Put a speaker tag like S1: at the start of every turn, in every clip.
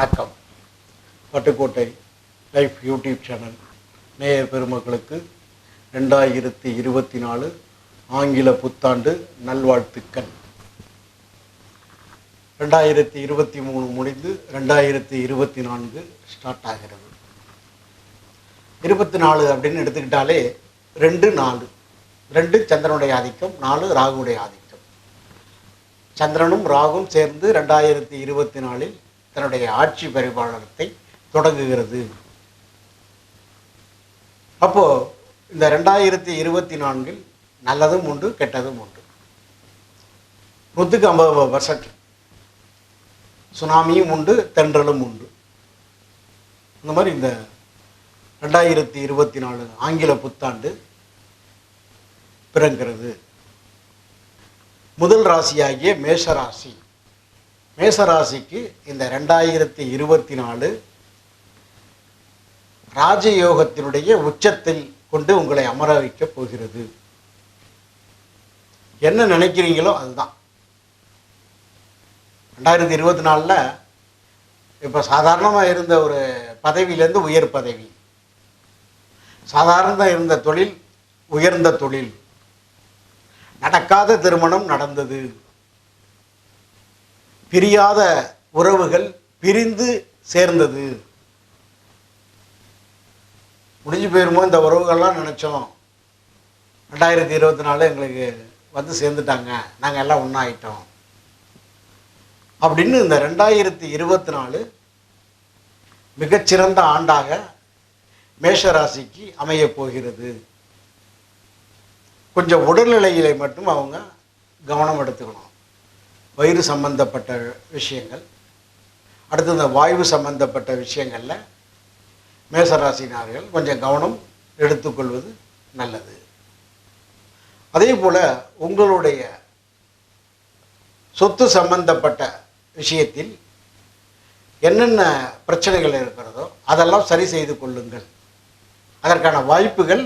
S1: வணக்கம். Pattukkottai life YouTube channel. நேய பெருமக்களுக்கு ரெண்டாயிரத்தி இருபத்தி நாலு ஆங்கில புத்தாண்டு நல்வாழ்த்துக்கள். ரெண்டாயிரத்தி இருபத்தி மூணு முடிந்து ரெண்டாயிரத்தி இருபத்தி நான்கு ஸ்டார்ட் ஆகிறது. இருபத்தி நாலு அப்படின்னு எடுத்துக்கிட்டாலே ரெண்டு நாலு. ரெண்டு சந்திரனுடைய ஆதிக்கம் நாலு ராகுடைய ஆதிக்கம். சந்திரனும் ராகும் சேர்ந்து ரெண்டாயிரத்தி இருபத்தி நாலில் தன்னுடைய ஆட்சி பரிபாலனத்தை தொடங்குகிறது. அப்போ இந்த ரெண்டாயிரத்தி இருபத்தி நான்கில் நல்லதும் உண்டு கெட்டதும் உண்டு. நூற்றுக்கு ஐம்பது பர்சன்ட் சுனாமியும் உண்டு தென்றலும் உண்டு. இந்த மாதிரி இந்த ரெண்டாயிரத்தி இருபத்தி நாலு ஆங்கில புத்தாண்டு பிறங்கிறது முதல் ராசியாகிய மேஷராசி மேசராசிக்கு இந்த ரெண்டாயிரத்தி இருபத்தி நாலு ராஜயோகத்தினுடைய உச்சத்தில் கொண்டு உங்களை அமர வைக்கப் போகிறது. என்ன நினைக்கிறீங்களோ அதுதான். ரெண்டாயிரத்தி இருபத்தி நாலில் இப்போ சாதாரணமாக இருந்த ஒரு பதவியிலேருந்து உயர் பதவி. சாதாரண இருந்த தொழில் உயர்ந்த தொழில். நடக்காத திருமணம் நடந்தது. பிரியாத உறவுகள் பிரிந்து சேர்ந்தது. முடிஞ்சு போயிருமோ இந்த உறவுகள்லாம் நினச்சோம். ரெண்டாயிரத்தி இருபத்தி நாலு எங்களுக்கு வந்து சேர்ந்துட்டாங்க. நாங்கள் எல்லாம் ஒன்றாயிட்டோம் அப்படின்னு இந்த ரெண்டாயிரத்தி இருபத்தி நாலு மிகச்சிறந்த ஆண்டாக மேஷராசிக்கு அமையப் போகிறது. கொஞ்சம் உடல்நிலையிலே மட்டும் அவங்க கவனம் எடுத்துக்கணும். வயிறு சம்பந்தப்பட்ட விஷயங்கள். அடுத்து இந்த வாய்வு சம்பந்தப்பட்ட விஷயங்களில் மேசராசினார்கள் கொஞ்சம் கவனம் எடுத்துக்கொள்வது நல்லது. அதே போல் உங்களுடைய சொத்து சம்பந்தப்பட்ட விஷயத்தில் என்னென்ன பிரச்சனைகள் இருக்கிறதோ அதெல்லாம் சரி செய்து கொள்ளுங்கள். அதற்கான வாய்ப்புகள்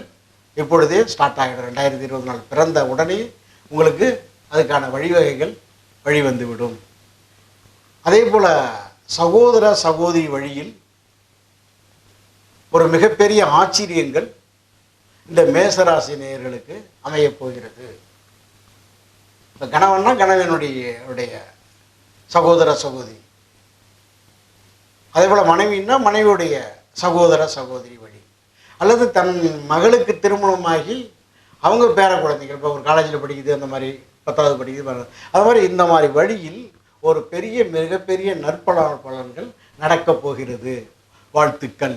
S1: இப்பொழுதே ஸ்டார்ட் ஆகிடும். ரெண்டாயிரத்தி இருபது நாள் பிறந்த உடனே உங்களுக்கு அதுக்கான வழிவகைகள் வழிவந்துவிடும் அதே போல் சகோதர சகோதரி வழியில் ஒரு மிகப்பெரிய ஆச்சரியங்கள் இந்த மேசராசி நேயர்களுக்கு அமையப் போகிறது. இப்போ கணவன்னா கணவனுடைய சகோதர சகோதரி. அதே போல் மனைவின்னா மனைவியுடைய சகோதர சகோதரி வழி. அல்லது தன் மகளுக்கு திருமணமாகி அவங்க பேர குழந்தைகள் இப்போ ஒரு காலேஜில் படிக்குது அந்த மாதிரி பத்தாவது படிக்கிறது அது மாதிரி இந்த மாதிரி வழியில் ஒரு பெரிய மிகப்பெரிய நற்பல பலன்கள் நடக்கப் போகிறது. வாழ்த்துக்கள்.